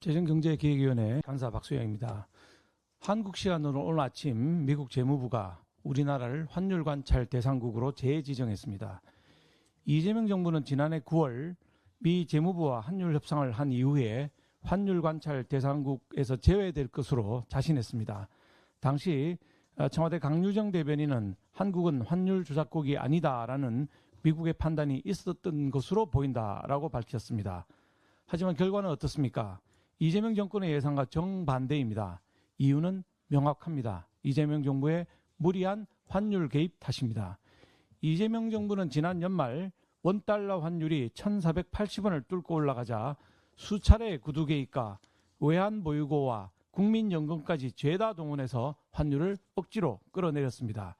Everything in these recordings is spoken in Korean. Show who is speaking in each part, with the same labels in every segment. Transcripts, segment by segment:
Speaker 1: 재정경제기획위원회 간사 박수영입니다. 한국 시간으로 오늘 아침 미국 재무부가 우리나라를 환율 관찰 대상국으로 재지정했습니다. 이재명 정부는 지난해 9월 미 재무부와 환율 협상을 한 이후에 환율 관찰 대상국에서 제외될 것으로 자신했습니다. 당시 청와대 강유정 대변인은 한국은 환율 조작국이 아니다라는 미국의 판단이 있었던 것으로 보인다라고 밝혔습니다. 하지만 결과는 어떻습니까? 이재명 정권의 예상과 정반대입니다. 이유는 명확합니다. 이재명 정부의 무리한 환율 개입 탓입니다. 이재명 정부는 지난 연말 원달러 환율이 1,480원을 뚫고 올라가자 수차례 구두 개입과 외환 보유고와 국민연금까지 죄다 동원해서 환율을 억지로 끌어내렸습니다.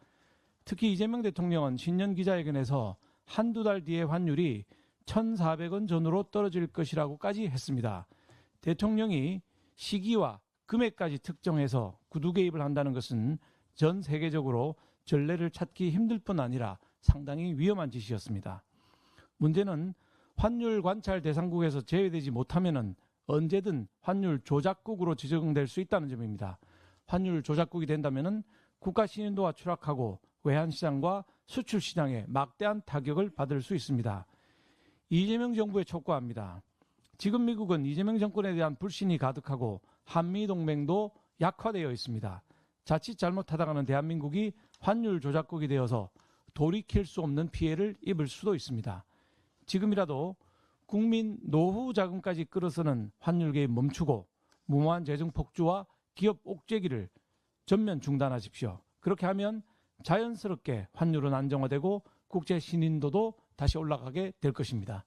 Speaker 1: 특히 이재명 대통령은 신년 기자회견에서 한두 달 뒤에 환율이 1,400원 전으로 떨어질 것이라고까지 했습니다. 대통령이 시기와 금액까지 특정해서 구두 개입을 한다는 것은 전 세계적으로 전례를 찾기 힘들 뿐 아니라 상당히 위험한 짓이었습니다. 문제는 환율 관찰 대상국에서 제외되지 못하면 언제든 환율 조작국으로 지정될 수 있다는 점입니다. 환율 조작국이 된다면 국가 신인도가 추락하고 외환시장과 수출시장에 막대한 타격을 받을 수 있습니다. 이재명 정부에 촉구합니다. 지금 미국은 이재명 정권에 대한 불신이 가득하고 한미 동맹도 약화되어 있습니다. 자칫 잘못하다가는 대한민국이 환율 조작국이 되어서 돌이킬 수 없는 피해를 입을 수도 있습니다. 지금이라도 국민 노후 자금까지 끌어서는 환율 개입 멈추고 무모한 재정 폭주와 기업 옥죄기를 전면 중단하십시오. 그렇게 하면 자연스럽게 환율은 안정화되고 국제 신인도도 다시 올라가게 될 것입니다.